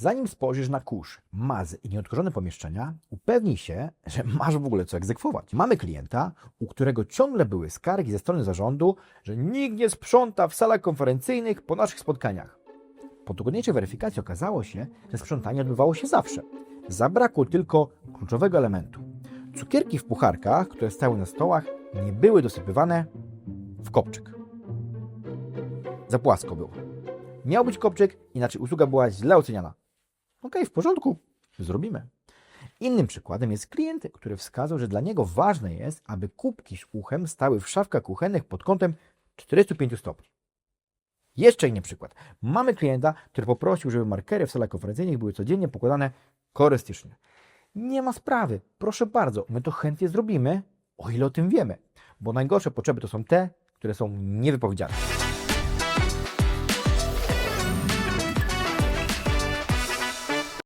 Zanim spojrzysz na kurz, mazy i nieodkorzone pomieszczenia, upewnij się, że masz w ogóle co egzekwować. Mamy klienta, u którego ciągle były skargi ze strony zarządu, że nikt nie sprząta w salach konferencyjnych po naszych spotkaniach. Po dogłębniejszej weryfikacji okazało się, że sprzątanie odbywało się zawsze. Zabrakło tylko kluczowego elementu. Cukierki w pucharkach, które stały na stołach, nie były dosypywane w kopczyk. Za płasko było. Miał być kopczyk, inaczej usługa była źle oceniana. Okej, w porządku, zrobimy. Innym przykładem jest klient, który wskazał, że dla niego ważne jest, aby kubki z uchem stały w szafkach kuchennych pod kątem 45 stopni. Jeszcze inny przykład. Mamy klienta, który poprosił, żeby markery w salach konferencyjnych były codziennie pokładane korystycznie. Nie ma sprawy, proszę bardzo, my to chętnie zrobimy, o ile o tym wiemy, bo najgorsze potrzeby to są te, które są niewypowiedziane.